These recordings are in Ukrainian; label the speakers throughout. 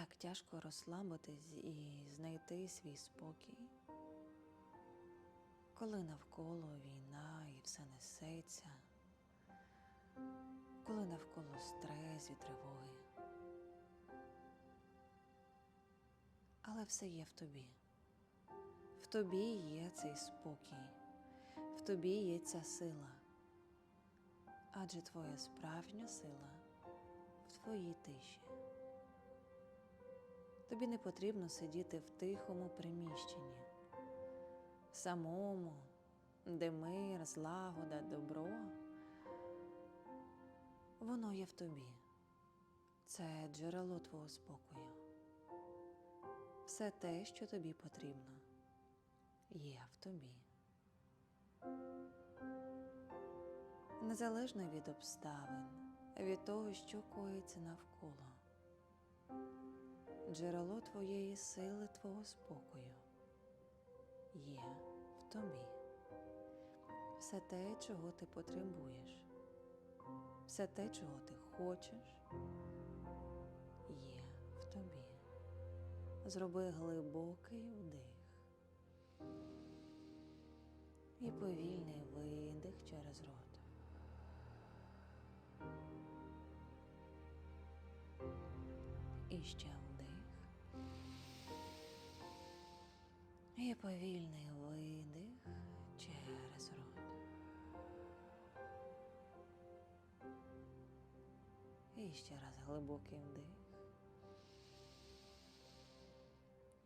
Speaker 1: Як тяжко розслабитись і знайти свій спокій, коли навколо війна і все несеться, коли навколо стрес і тривоги. Але все є в тобі. В тобі є цей спокій, в тобі є ця сила. Адже твоя справжня сила в твоїй тиші. Тобі не потрібно сидіти в тихому приміщенні, самому, де мир, злагода, добро. Воно є в тобі. Це джерело твого спокою. Все те, що тобі потрібно, є в тобі. Незалежно від обставин, від того, що коїться навколо джерело твоєї сили, твого спокою є в тобі. Все те, чого ти потребуєш, все те, чого ти хочеш, є в тобі. Зроби глибокий вдих і повільний видих через рот. І ще І повільний видих через рот. І ще раз глибокий вдих.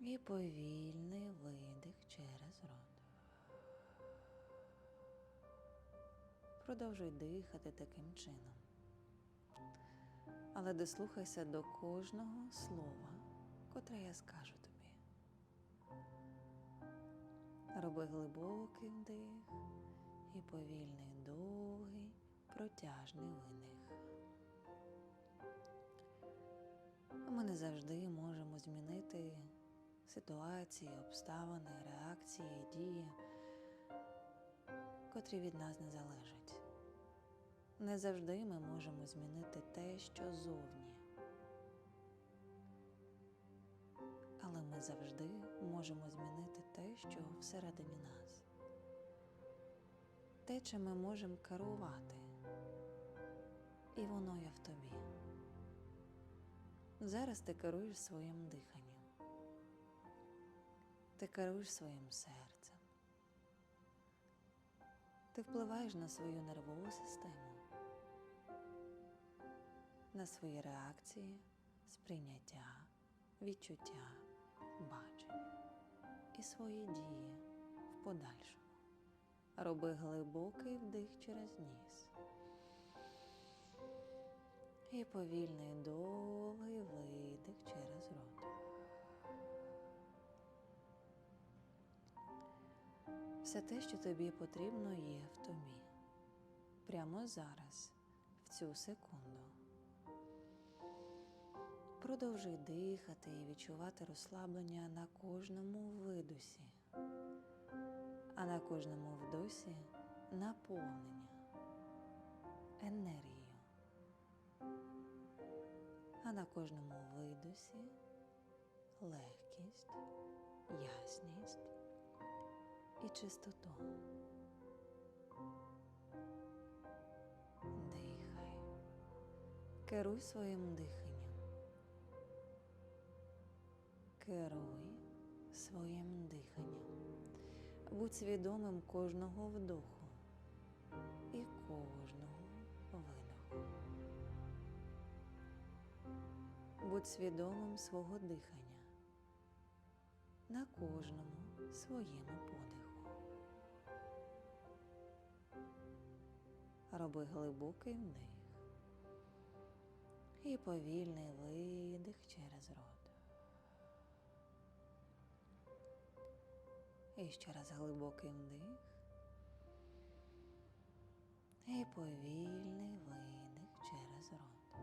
Speaker 1: І повільний видих через рот. Продовжуй дихати таким чином але дослухайся до кожного слова, котре я скажу Роби глибокий вдих і повільний довгий протяжний видих. Ми не завжди можемо змінити ситуації, обставини, реакції, дії, котрі від нас не залежать. Не завжди ми можемо змінити те, що зовні. Завжди можемо змінити те, що всередині нас. Те, чим ми можемо керувати, і воно є в тобі. Зараз ти керуєш своїм диханням, ти керуєш своїм серцем, ти впливаєш на свою нервову систему на свої реакції, сприйняття, відчуття, бачення і свої дії в подальшому. Роби глибокий вдих через ніс. І повільний довгий видих через рот. Все те, що тобі потрібно, є в тобі. Прямо зараз, в цю секунду. Продовжуй дихати і відчувати розслаблення на кожному видусі, а на кожному вдосі наповнення, енергію, а на кожному видусі легкість, ясність і чистоту. Дихай, керуй своїм диханням. Керуй своїм диханням. Будь свідомим кожного вдоху і кожного видоху. Будь свідомим свого дихання на кожному своєму подиху. Роби глибокий вдих і повільний видих через рот. І ще раз глибокий вдих. І повільний видих через рот.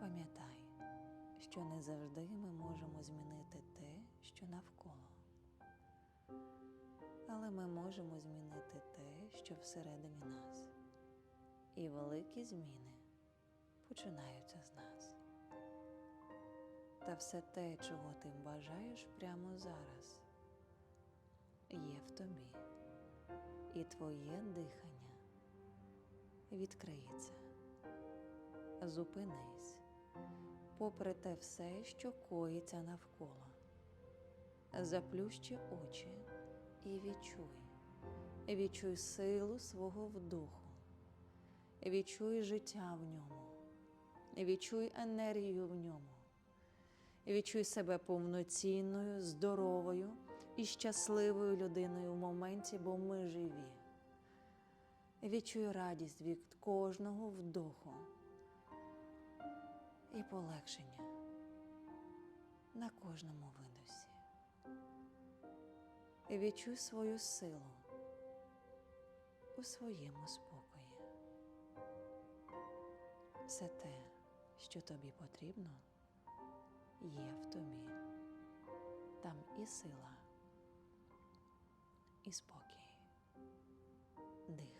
Speaker 1: Пам'ятай, що не завжди ми можемо змінити те, що навколо. Але ми можемо змінити те, що всередині нас. І великі зміни починаються з нас. Та все те, чого ти бажаєш прямо зараз, є в тобі, і твоє дихання відкриється. Зупинись, попри те все, що коїться навколо. Заплющи очі і відчуй, відчуй силу свого вдоху, відчуй життя в ньому, відчуй енергію в ньому, відчуй себе повноцінною, здоровою і щасливою людиною в моменті, бо ми живі. Відчуй радість від кожного вдоху і полегшення на кожному видосі. Відчуй свою силу у своєму спокої. Все те, що тобі потрібно, є в тобі. Там і сила, і спокій. Дихай.